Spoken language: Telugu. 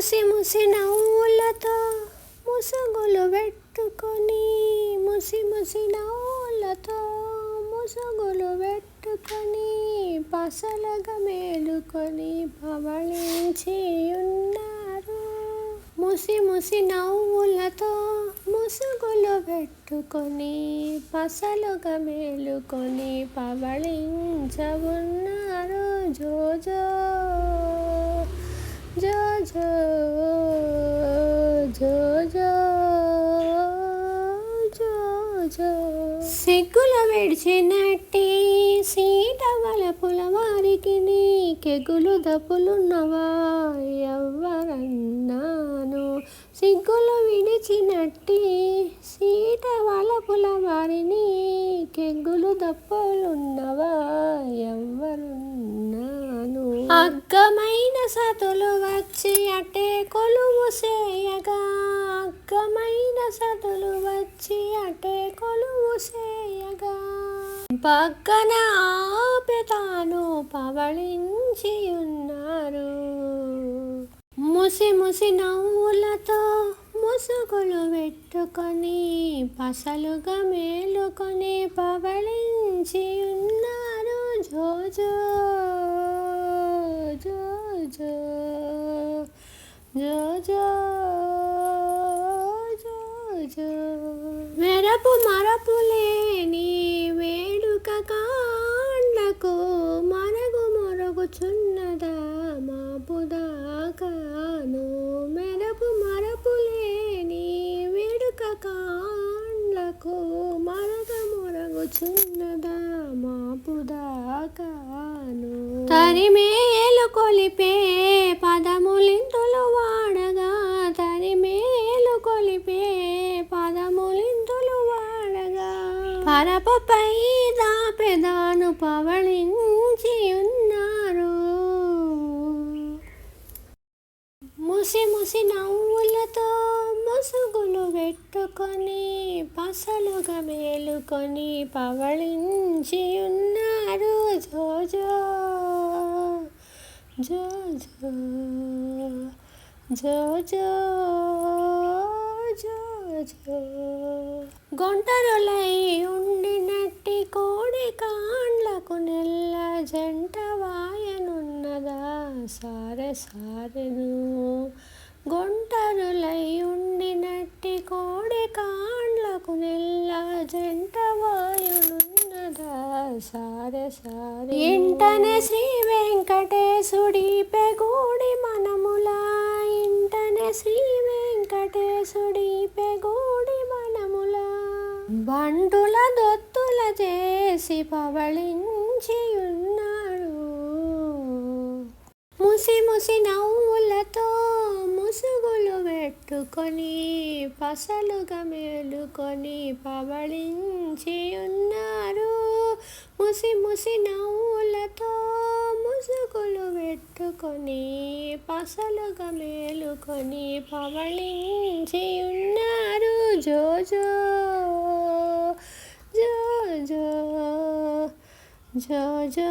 ముసి ముసి నవ్వులతో ముసుగులు పెట్టుకొని ముసి ముసి నవ్వులతో ముసుగులు పెట్టుకొని పసలగా మేలుకొని పవళించి ఉన్నారు. ముసి ముసి నవ్వులతో ముసుగులు పెట్టుకొని పసలుగా మేలుకొని పవళించవున్నారు జోజో జోజో జో జో సిగ్గుల విడిచినట్టి సీట వలపుల వారికి కెగులు దప్పులున్నవా? ఎవ్వరన్నాను. సిగ్గులు విడిచినట్టి సీట వలపుల వారిని కెగ్గులు దప్పులున్నవా? ఎవరున్నా అగ్గమైన సతులు వచ్చి అటే కొలువు చేయగా అగ్గమైన సతులు వచ్చి అటే కొలువు చేయగా. పక్కన ఆపెతాను పవళించి ఉన్నారు. ముసి ముసి నవ్వులతో ముసుగులు పెట్టుకొని పసలుగా మేలుకొని పవళించి ఉన్నారు జోజో జోజో జోజో జోజో మెరపు మరపు లేని వేడుక కాండకు మరగు మొరగుచున్నదా మాపు దాకాను. మెరపు మరపు లేని వేడుక కాండకు మరగ మొరగుచున్నదా మాపు దాకాను. తరిమేలు కొలిపే పరపపై దాపెదాను పవళించి ఉన్నారు ముసి ముసి నవ్వులతో ముసుగులు పెట్టుకొని పసలుగా మేలుకొని పవళించి ఉన్నారు జోజో జోజో జోజో జోజో గొంటరులై సారె సారెను. గొంటరులై ఉండినట్టి కోడి కాండ్లకు నెల్ల జంట వాయునున్నదా సారె సారె ఇంటనే శ్రీ వెంకటేశుడి పెగూడి మనములా. ఇంటనే శ్రీ వెంకటేశుడి పెగూడి మనములా. బండుల దొత్తుల చేసి పవళించియున్న ముసి ముసి నవ్వులతో ముసుగులు పెట్టుకొని పసలుగా మేలుకొని పవళించి ఉన్నారు. ముసి ముసి నవ్వులతో ముసుగులు పెట్టుకొని పసలుగా మేలుకొని పవళించి ఉన్నారు. జోజో జోజో జోజో